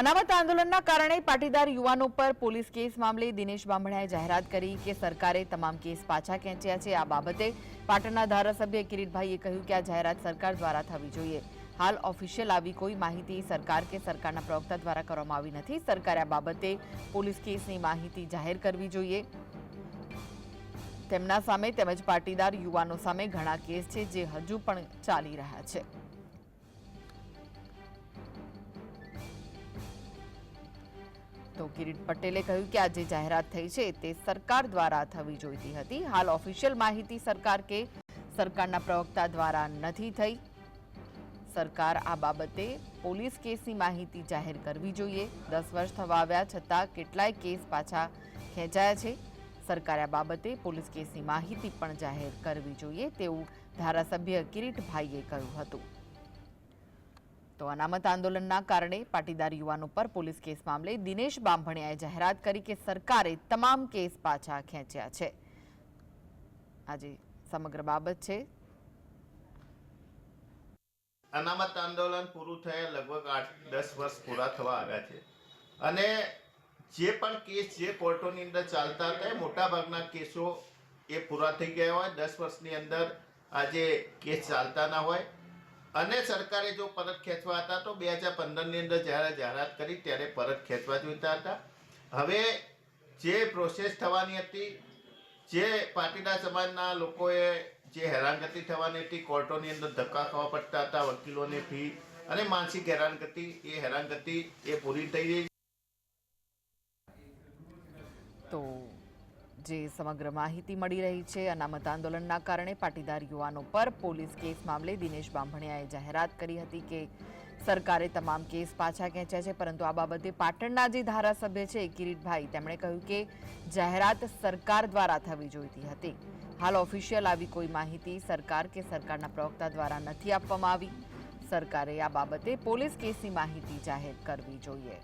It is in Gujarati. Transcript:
અનામત આંદોલનના કારણે પાટીદાર યુવાનો પર પોલીસ કેસ મામલે દિનેશ બામણાએ જાહેરાત કરી કે સરકારે તમામ કેસ પાછા ખેંચ્યા છે. આ બાબતે પાટણના ધારાસભ્ય કિરીટભાઈએ કહ્યું કે આ જાહેરાત સરકાર દ્વારા થવી જોઈએ. હાલ ઓફિશિયલ આવી કોઈ માહિતી સરકાર કે સરકારના પ્રવક્તા દ્વારા કરવામાં આવી નથી. સરકારે આ બાબતે પોલીસ કેસની માહિતી જાહેર કરવી જોઈએ. તેમના સામે તેમજ પાટીદાર યુવાનો સામે ઘણા કેસ છે જે હજુ પણ ચાલી રહ્યા છે. તો કિરીટ પટેલે કહ્યું કે આ જે જાહેરાત થઈ છે તે સરકાર દ્વારા થવી જોઈતી હતી. હાલ ઓફિશિયલ માહિતી સરકાર કે સરકારના પ્રવક્તા દ્વારા નથી થઈ. સરકાર આ બાબતે પોલીસ કેસની માહિતી જાહેર કરવી જોઈએ. દસ વર્ષ થવા આવ્યા છતાં કેટલાય કેસ પાછા ખેંચાયા છે. સરકારે આ બાબતે પોલીસ કેસની માહિતી પણ જાહેર કરવી જોઈએ તેવું ધારાસભ્ય કિરીટભાઈએ કહ્યું હતું. તો અનામત આંદોલનના કારણે પાટીદાર યુવાનો પર પોલીસ કેસ મામલે દિનેશ બાંભણિયાએ જાહેરાત કરી કે સરકારે તમામ કેસ પાછા ખેંચ્યા છે. આજે સમગ્ર બાબત છે. અનામત આંદોલન પૂરું થયા લગભગ આઠ દસ વર્ષ પૂરા થવા આવ્યા છે. અને જે પણ કેસ જે કોર્ટોની અંદર ચાલતા હતા મોટાભાગના કેસો એ પૂરા થઈ ગયા હોય. દસ વર્ષની અંદર આજે કેસ ચાલતા ના હોય. અને સરકારે જો પરત ખેંચવા હતા તો બે હજાર પંદરની અંદર જ્યારે જાહેરાત કરી ત્યારે પરત ખેંચવા જોઈતા હતા. હવે જે પ્રોસેસ થવાની હતી, જે પાટીદાર સમાજના લોકોએ જે હેરાનગતિ થવાની હતી, કોર્ટોની અંદર ધક્કા ખાવા પડતા હતા, વકીલોની ફી અને માનસિક હેરાનગતિ, એ હેરાનગતિ એ પૂરી થઈ ગઈ તો જે સમગ્ર માહિતી મળી રહી છે, અનામત આંદોલનના કારણે પાટીદાર યુવાનો પર પોલીસ કેસ મામલે દિનેશ બાંભણિયાએ જાહેરાત કરી હતી કે સરકારે તમામ કેસ પાછા ખેંચ્યા છે, પરંતુ આ બાબતે પાટણના જે ધારાસભ્ય છે, કિરીટભાઈ, તેમણે કહ્યું કે જાહેરાત સરકાર દ્વારા થવી જોઈતી હતી. હાલ ઓફિશિયલ આવી કોઈ માહિતી સરકાર કે સરકારના પ્રવક્તા દ્વારા નથી આપવામાં આવી. સરકારે આ બાબતે પોલીસ કેસની માહિતી જાહેર કરવી જોઈએ.